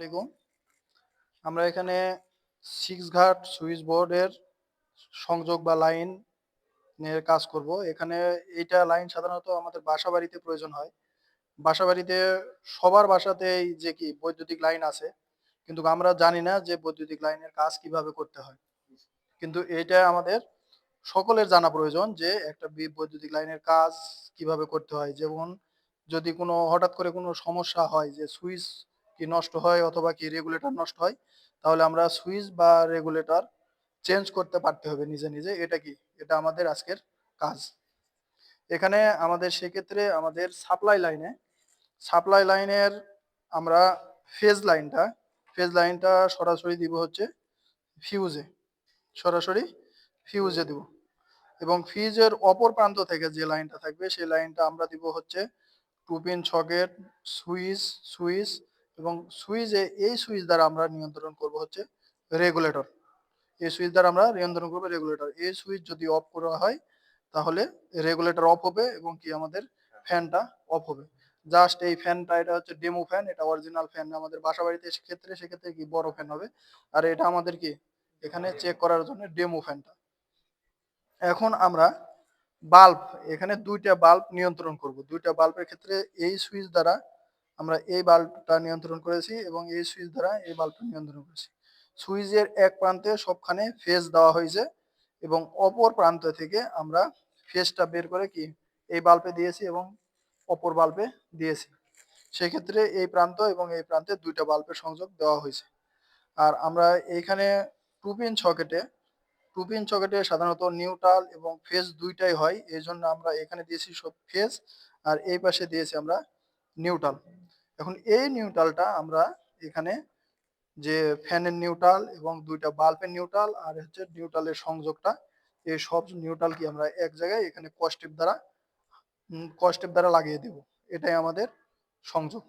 আলাইকুম আমরা এখানে সিক্স ঘাট সুইচ বোর্ডের সংযোগ বা লাইন নিয়ে কাজ করব। এখানে এইটা লাইন সাধারণত আমাদের বাসা বাড়িতে প্রয়োজন হয়। বাসা বাড়িতে সবার বাসাতেই যে কি বৈদ্যুতিক লাইন আছে, কিন্তু আমরা জানি না যে বৈদ্যুতিক লাইনের কাজ কীভাবে করতে হয়। কিন্তু এটা আমাদের সকলের জানা প্রয়োজন যে একটা বৈদ্যুতিক লাইনের কাজ কীভাবে করতে হয়। যেমন যদি কোনো হঠাৎ করে কোনো সমস্যা হয় যে সুইচ কি নষ্ট হয় অথবা কি রেগুলেটর নষ্ট হয়, তাহলে আমরা সুইচ বা রেগুলেটর চেঞ্জ করতে পারতে হবে নিজে নিজে। এটা কি? এটা আমাদের আজকের কাজ। এখানে আমাদের সেক্ষেত্রে আমাদের সাপ্লাই লাইনে সাপ্লাই লাইনের আমরা ফেজ লাইনটা ফেজ লাইনটা সরাসরি দিব হচ্ছে ফিউজে সরাসরি ফিউজে দিব। এবং ফিউজের অপর প্রান্ত থেকে যে লাইনটা থাকবে, সেই লাইনটা আমরা দিব হচ্ছে two pin socket switch switch এবং সুইচে এই সুইচ দ্বারা আমরা নিয়ন্ত্রণ করব হচ্ছে রেগুলেটর। এই সুইচ দ্বারা আমরা নিয়ন্ত্রণ করব রেগুলেটর। এই সুইচ যদি অফ করা হয়, তাহলে রেগুলেটর অফ হবে এবং কি আমাদের ফ্যানটা অফ হবে। জাস্ট এই ফ্যানটা, এটা হচ্ছে ডেমো ফ্যান, এটা অরিজিনাল ফ্যান। আমাদের বাসা বাড়িতে ক্ষেত্রে সেক্ষেত্রে কি বড় ফ্যান হবে? আর এটা আমাদের কি? এখানে চেক করার জন্য ডেমো ফ্যানটা। এখন আমরা বাল্ব, এখানে দুইটা বাল্ব নিয়ন্ত্রণ করব। দুইটা বাল্বের ক্ষেত্রে এই সুইচ দ্বারা আমরা এই বাল্বটা নিয়ন্ত্রণ করেছি এবং এই সুইচ দ্বারা এই বাল্বটা নিয়ন্ত্রণ করেছি। সুইচের এক প্রান্তে সবখানে ফেজ দেওয়া হয়েছে এবং অপর প্রান্ত থেকে আমরা ফেজটা বের করে কি এই বাল্বে দিয়েছি এবং অপর বাল্বে দিয়েছি। সেক্ষেত্রে এই প্রান্ত এবং এই প্রান্তে দুইটা বাল্বের সংযোগ দেওয়া হয়েছে। আর আমরা এইখানে টু পিন সকেটে টু পিন সকেটে সাধারণত নিউট্রাল এবং ফেজ দুইটাই হয় এই জন্য আমরা এখানে দিয়েছি সব ফেজ আর এই পাশে দিয়েছি আমরা নিউট্রাল এখন এই নিউট্রালটা আমরা এখানে যে ফ্যানের নিউট্রাল এবং দুইটা বাল্বের নিউট্রাল আর হচ্ছে নিউট্রালের সংযোগটা, এই সব নিউট্রাল কি আমরা এক জায়গায় এখানে কস্টেপ দ্বারা কস্টেপ দ্বারা লাগিয়ে দেব। এটাই আমাদের সংযোগ।